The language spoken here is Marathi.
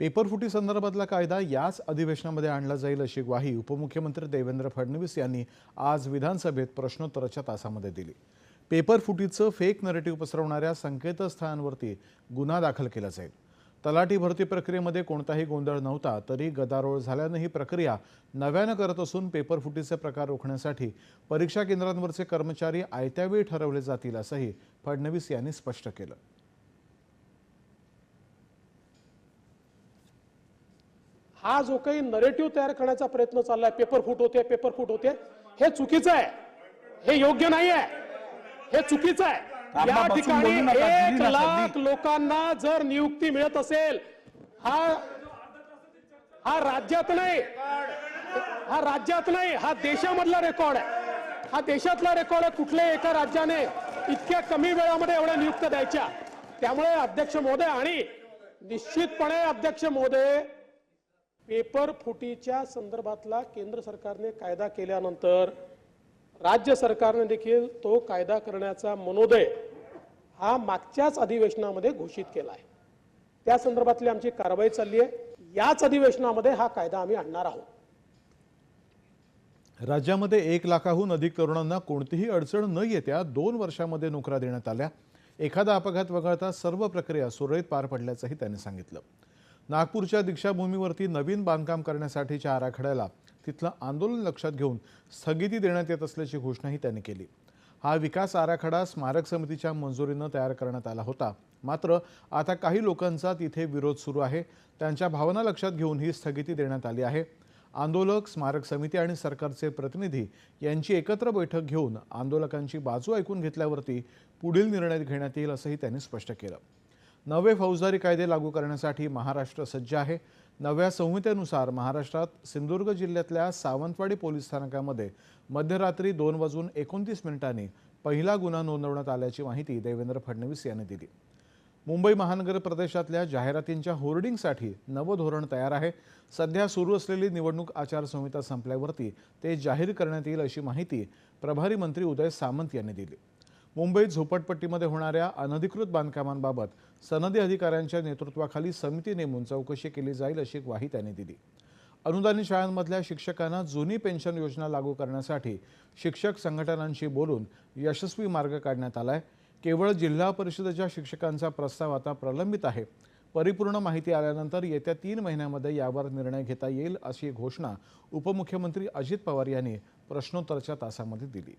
पेपरफुटी संदर्भातला कायदा याच अधिवेशनामध्ये आणला जाईल अशी ग्वाही उपमुख्यमंत्री देवेंद्र फडणवीस यांनी आज विधानसभेत प्रश्नोत्तराच्या तासामध्ये दिली. पेपरफुटीचं फेक नरेटिव्ह पसरवणाऱ्या संकेतस्थळांवरती गुन्हा दाखल केला जाईल. तलाठी भरती प्रक्रियेमध्ये कोणताही गोंधळ नव्हता तरी गदारोळ झाल्यानं ही प्रक्रिया नव्यानं करत असून पेपरफुटीचे प्रकार रोखण्यासाठी परीक्षा केंद्रांवरचे कर्मचारी आयत्यावेळी ठरवले जातील असंही फडणवीस यांनी स्पष्ट केलं. हा जो काही नरेटिव्ह तयार करण्याचा प्रयत्न चाललाय पेपर फुट होते पेपर फुट होते हे चुकीचं आहे. हे योग्य नाही आहे हे चुकीचं आहे. या ठिकाणी एक लाख. लोकांना जर नियुक्ती मिळत असेल हा हा राज्यात नाही. हा राज्यात नाही हा देशामधला रेकॉर्ड आहे. हा देशातला रेकॉर्ड आहे कुठल्याही एका राज्याने इतक्या कमी वेळामध्ये एवढ्या नियुक्त द्यायच्या. त्यामुळे अध्यक्ष महोदय आणि निश्चितपणे अध्यक्ष महोदय पेपर फुटीच्या संदर्भातला केंद्र सरकारने कायदा केल्यानंतर राज्य सरकारने देखील तो कायदा करण्याचा मनोदय हा मागच्याच अधिवेशनामध्ये घोषित केला आहे. त्या संदर्भातली आमची कारवाई चालली आहे. याच अधिवेशनामध्ये हा कायदा आम्ही आणणार आहोत. राज्यामध्ये एक लाखाहून अधिक तरुणांना कोणतीही अडचण न येत्या दोन वर्षामध्ये नोकऱ्या देण्यात आल्या. एखादा अपघात वगळता सर्व प्रक्रिया सुरळीत पार पडल्याचंही त्यांनी सांगितलं. नागपूरच्या दीक्षाभूमीवरती नवीन बांधकाम करण्यासाठीच्या आराखड्याला तिथलं आंदोलन लक्षात घेऊन स्थगिती देण्यात येत असल्याची घोषणाही त्यांनी केली. हा विकास आराखडा स्मारक समितीच्या मंजुरीनं तयार करण्यात आला होता. मात्र आता काही लोकांचा तिथे विरोध सुरू आहे. त्यांच्या भावना लक्षात घेऊन ही स्थगिती देण्यात आली आहे. आंदोलक स्मारक समिती आणि सरकारचे प्रतिनिधी यांची एकत्र बैठक घेऊन आंदोलकांची बाजू ऐकून घेतल्यावरती पुढील निर्णय घेण्यात येईल असंही त्यांनी स्पष्ट केलं. नवे फौजदारी कायदे लागू करण्यासाठी महाराष्ट्र सज्ज आहे. नव्या संहितेनुसार महाराष्ट्रात सिंधुदुर्ग जिल्ह्यातल्या सावंतवाडी पोलीस स्थानकामध्ये मध्यरात्री दोन वाजून एकोणतीस मिनिटांनी पहिला गुन्हा नोंदवण्यात आल्याची माहिती देवेंद्र फडणवीस यांनी दिली. मुंबई महानगर प्रदेशातल्या जाहिरातींच्या होर्डिंगसाठी नवं धोरण तयार आहे. सध्या सुरू असलेली निवडणूक आचारसंहिता संपल्यावरती ते जाहीर करण्यात येईल अशी माहिती प्रभारी मंत्री उदय सामंत यांनी दिली. मुंबईत झोपडपट्टीमध्ये होणाऱ्या अनधिकृत बांधकामांबाबत सनदी अधिकाऱ्यांच्या नेतृत्वाखाली समिती नेमून चौकशी केली जाईल अशी ग्वाही त्यांनी दिली. अनुदानित शाळांमधल्या शिक्षकांना जुनी पेन्शन योजना लागू करण्यासाठी शिक्षक संघटनांशी बोलून यशस्वी मार्ग काढण्यात आला आहे केवळ जिल्हा परिषदेच्या शिक्षकांचा प्रस्ताव आता प्रलंबित आहे. परिपूर्ण माहिती आल्यानंतर येत्या तीन महिन्यामध्ये यावर निर्णय घेता येईल अशी घोषणा उपमुख्यमंत्री अजित पवार यांनी प्रश्नोत्तरच्या तासामध्ये दिली.